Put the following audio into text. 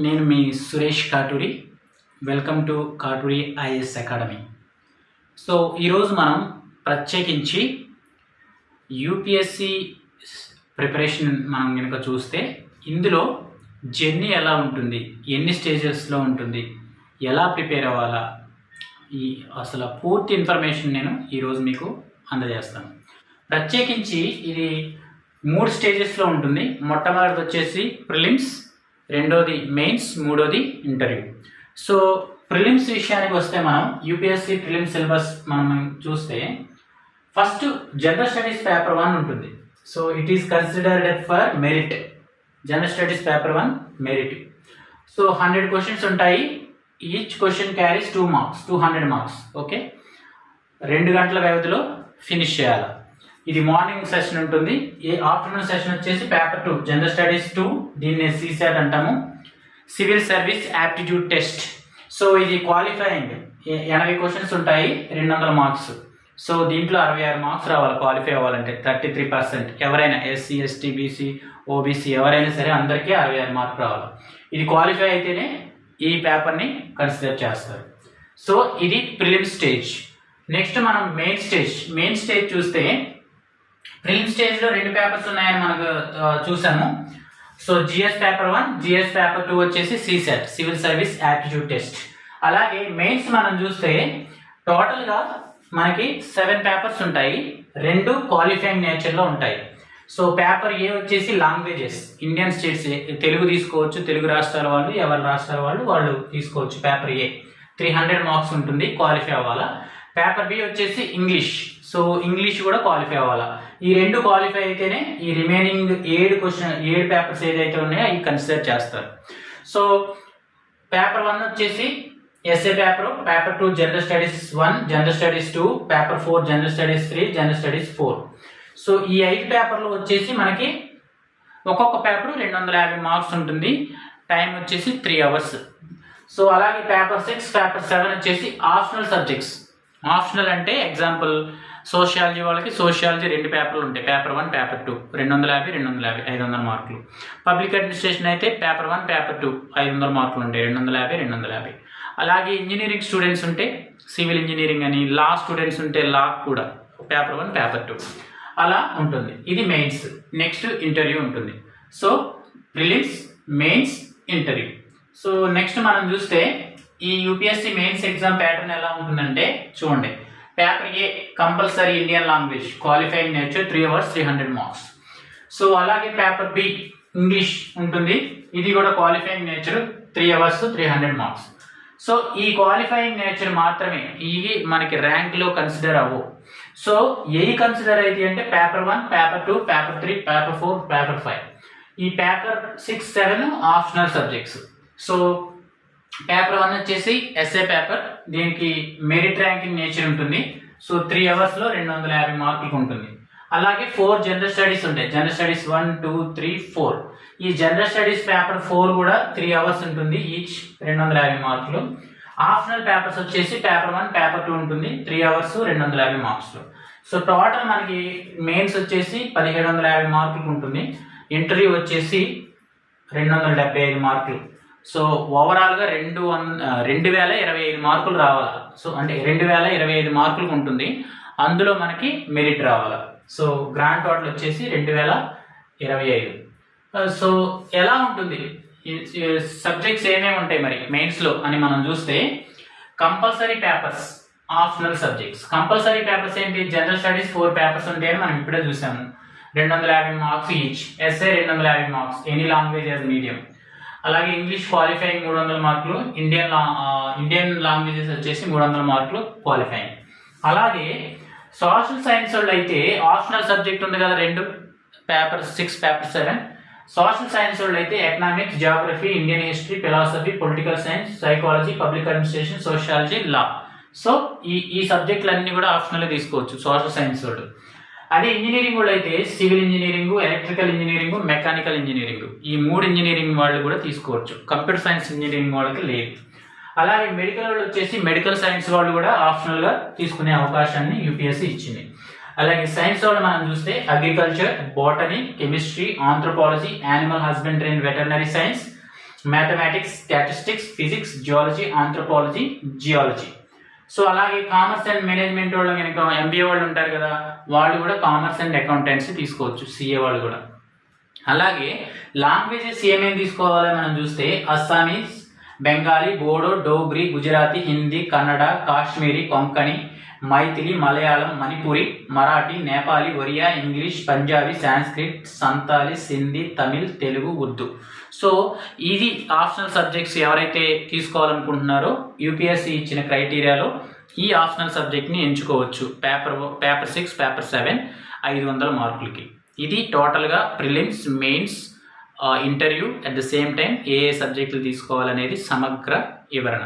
నేను మీ Suresh Katuri. Welcome to Katuri IAS academy so ఈరోజు మనం ప్రత్యేకించి యూపీఎస్సి ప్రిపరేషన్ మనం కనుక చూస్తే ఇందులో జర్నీ ఎలా ఉంటుంది? ఎన్ని స్టేజెస్లో ఉంటుంది? ఎలా ప్రిపేర్ అవ్వాలా? ఈ అసలు పూర్తి ఇన్ఫర్మేషన్ నేను ఈరోజు మీకు అందజేస్తాను. ప్రత్యేకించి ఇది మూడు స్టేజెస్లో ఉంటుంది. మొట్టమొదటి వచ్చేసి ప్రిలిమ్స్ రెండోది మెయిన్స్ మూడోది ఇంటర్వ్యూ సో ప్రిలిమ్స్ విషయానికి వస్తే మనం యూపీఎస్సి ప్రిలిమ్స్ సిలబస్ మనం చూస్తే first general studies paper one ఉంటుంది. So it is considered for merit general studies paper one merit so hundred questions ఉంటాయి. Each question carries two marks two hundred marks okay రెండు గంటల వ్యవధిలో finish చేయాలి. ఇది morning session ఉంటుంది. ఏ afternoon session వచ్చేసి paper two general studies two దీన్ని CSAT అంటాము. Civil service aptitude test. So ఇది క్వాలిఫైయింగ్ ఎనభై క్వశ్చన్స్ ఉంటాయి రెండు వందల మార్క్స్. సో దీంట్లో అరవై ఆరు మార్క్స్ రావాలి క్వాలిఫై అవ్వాలంటే థర్టీ త్రీ పర్సెంట్. ఎవరైనా ఎస్సీ ఎస్టీ బీసీ ఓబీసీ ఎవరైనా సరే అందరికీ అరవై ఆరు మార్క్స్ రావాలి. ఇది క్వాలిఫై అయితేనే ఈ పేపర్ని కన్సిడర్ చేస్తారు. సో ఇది ప్రిలిమ్ స్టేజ్. నెక్స్ట్ మనం మెయిన్ స్టేజ్. మెయిన్ స్టేజ్ చూస్తే ప్రిలిమ్ స్టేజ్లో రెండు పేపర్స్ ఉన్నాయని మనకు చూసాము. So GS paper one GS paper two వచ్చేసి CSAT civil service aptitude test అలాగే మెయిన్స్ మనం చూస్తే టోటల్గా మనకి సెవెన్ పేపర్స్ ఉంటాయి. రెండు క్వాలిఫైయింగ్ నేచర్లో ఉంటాయి. సో పేపర్ ఏ వచ్చేసి లాంగ్వేజెస్ ఇండియన్ స్టేట్స్ తెలుగు తీసుకోవచ్చు తెలుగు రాష్ట్రాల వాళ్ళు ఎవరి రాష్ట్రాల వాళ్ళు వాళ్ళు తీసుకోవచ్చు paper A three hundred marks ఉంటుంది క్వాలిఫై అవ్వాలా. పేపర్ బి వచ్చేసి ఇంగ్లీష్ సో ఇంగ్లీష్ కూడా క్వాలిఫై అవ్వాలా. ఈ రెండు క్వాలిఫై అయితేనే ఈ రిమైనింగ్ ఏడు క్వశ్చన్ ఏడు పేపర్స్ ఏదైతే ఉన్నాయో అవి కన్సిడర్ చేస్తారు. సో పేపర్ వన్ వచ్చేసి essay paper paper two general studies one general studies two paper four general studies three general studies four so ఈ ఐదు పేపర్లు వచ్చేసి మనకి ఒక్కొక్క పేపర్ రెండు వందల యాభై మార్క్స్ ఉంటుంది. టైం వచ్చేసి త్రీ అవర్స్ సో అలాగే పేపర్ సిక్స్ పేపర్ సెవెన్ వచ్చేసి ఆప్షనల్ సబ్జెక్ట్స్ ఆప్షనల్ అంటే ఎగ్జాంపుల్ సోషియాలజీ వాళ్ళకి సోషియాలజీ రెండు పేపర్లు ఉంటాయి. Paper one paper two. రెండు వందల యాభై రెండు వందల యాభై ఐదు వందల మార్కులు. పబ్లిక్ అడ్మినిస్ట్రేషన్ అయితే పేపర్ వన్ పేపర్ టూ ఐదు వందల మార్కులు ఉంటాయి. రెండు వందల యాభై రెండు వందల యాభై. అలాగే ఇంజనీరింగ్ స్టూడెంట్స్ ఉంటే సివిల్ ఇంజనీరింగ్ అని లా స్టూడెంట్స్ ఉంటే లా కూడా పేపర్ వన్ పేపర్ టూ. అలా ఉంటుంది. ఇది మెయిన్స్. నెక్స్ట్ ఇంటర్వ్యూ ఉంటుంది. So prelims mains interview. So next మనం చూస్తే ఈ యూపీఎస్సీ మెయిన్స్ ఎగ్జామ్ ప్యాటర్న్ ఎలా ఉంటుందంటే చూడండి. Paper A compulsory Indian language qualifying nature three hours three hundred marks so అలాగే పేపర్ బి ఇంగ్లీష్ ఉంటుంది. ఇది కూడా qualifying nature three hours three hundred marks so ఈ క్వాలిఫైయింగ్ నేచర్ మాత్రమే ఇవి మనకి ర్యాంక్లో కన్సిడర్ అవ్వు. సో ఏ కన్సిడర్ అయితే అంటే paper one paper two paper three paper four paper five ఈ paper six seven optional subjects so paper one వచ్చేసి ఎస్ఏ పేపర్ దీనికి మెరిట్ ర్యాంకింగ్ నేచర్ ఉంటుంది. సో త్రీ అవర్స్లో రెండు వందల యాభై మార్కులకు ఉంటుంది. అలాగే ఫోర్ జనరల్ స్టడీస్ ఉంటాయి. General studies one two three four ఈ జనరల్ స్టడీస్ పేపర్ ఫోర్ కూడా త్రీ అవర్స్ ఉంటుంది ఈచ్ రెండు వందల యాభై మార్కులు. ఆప్షనల్ పేపర్స్ వచ్చేసి పేపర్ వన్ పేపర్ టూ ఉంటుంది. త్రీ అవర్స్ రెండు వందల యాభై మార్క్స్లో సో టోటల్ మనకి మెయిన్స్ వచ్చేసి పదిహేడు వందల యాభై మార్కులకు ఉంటుంది. ఇంటర్వ్యూ వచ్చేసి రెండు వందల డెబ్బై ఐదు మార్కులు. సో ఓవరాల్గా రెండు వన్ రెండు వేల ఇరవై ఐదు మార్కులు రావాలి. సో అంటే రెండు వేల ఇరవై ఐదు మార్కులకు ఉంటుంది. అందులో మనకి మెరిట్ రావాలి. సో గ్రాండ్ టోటల్ వచ్చేసి రెండు వేల ఇరవై ఐదు. సో ఎలా ఉంటుంది? సబ్జెక్ట్స్ ఏమేమి ఉంటాయి మరి? మెయిన్స్లో అని మనం చూస్తే compulsory papers optional subjects compulsory papers ఏంటి? జనరల్ స్టడీస్ ఫోర్ పేపర్స్ ఉంటాయని మనం ఇప్పుడే చూసాము. రెండు వందల యాభై మార్క్స్ ఈచ్ ఎస్ఏ రెండు వందల యాభై marks any language as medium అలాగే ఇంగ్లీష్ క్వాలిఫైయింగ్ మూడు వందల మార్కులు ఇండియన్ లా ఇండియన్ లాంగ్వేజెస్ వచ్చేసి మూడు వందల మార్కులు క్వాలిఫైయింగ్ అలాగే సోషల్ సైన్స్ వాళ్ళు అయితే ఆప్షనల్ సబ్జెక్ట్ ఉంది కదా రెండు paper six paper seven social science వాళ్ళు అయితే economics geography Indian history philosophy political science psychology public administration sociology law so ఈ ఈ సబ్జెక్టులన్నీ కూడా ఆప్షనల్గా తీసుకోవచ్చు సోషల్ సైన్స్ వాళ్ళు. అదే ఇంజనీరింగ్ వాళ్ళు అయితే civil engineering electrical engineering mechanical engineering ఈ మూడు ఇంజనీరింగ్ వాళ్ళు కూడా తీసుకోవచ్చు. కంప్యూటర్ సైన్స్ ఇంజనీరింగ్ వాళ్ళకి లేదు. అలాగే మెడికల్ వాళ్ళు వచ్చేసి మెడికల్ సైన్స్ వాళ్ళు కూడా ఆప్షనల్గా తీసుకునే అవకాశాన్ని యూపీఎస్సీ ఇచ్చింది. అలాగే సైన్స్ వాళ్ళు మనం చూస్తే agriculture botany chemistry anthropology animal husbandry and veterinary science mathematics statistics physics geology anthropology geology so అలాగే కామర్స్ అండ్ మేనేజ్మెంట్ వాళ్ళు కనుక ఎంబీఏ వాళ్ళు ఉంటారు కదా వాళ్ళు కూడా కామర్స్ అండ్ అకౌంటెన్సీ తీసుకోవచ్చు సిఏ వాళ్ళు కూడా. అలాగే లాంగ్వేజెస్ ఏమేమి తీసుకోవాలో మనం చూస్తే Assamese Bengali Bodo Dogri Gujarati Hindi Kannada Kashmiri Konkani Maithili Malayalam Manipuri Marathi Nepali Oriya English Punjabi Sanskrit Santali Sindhi Tamil Telugu Urdu. So ఇది ఆప్షనల్ సబ్జెక్ట్స్ ఎవరైతే తీసుకోవాలనుకుంటున్నారో యూపీఎస్సీ ఇచ్చిన క్రైటీరియాలో ఈ ఆప్షనల్ సబ్జెక్ట్ని ఎంచుకోవచ్చు. Paper paper six paper seven ఐదు వందల మార్కులకి. ఇది టోటల్గా prelims mains interview at the same time ఏ ఏ సబ్జెక్టులు తీసుకోవాలనేది సమగ్ర వివరణ.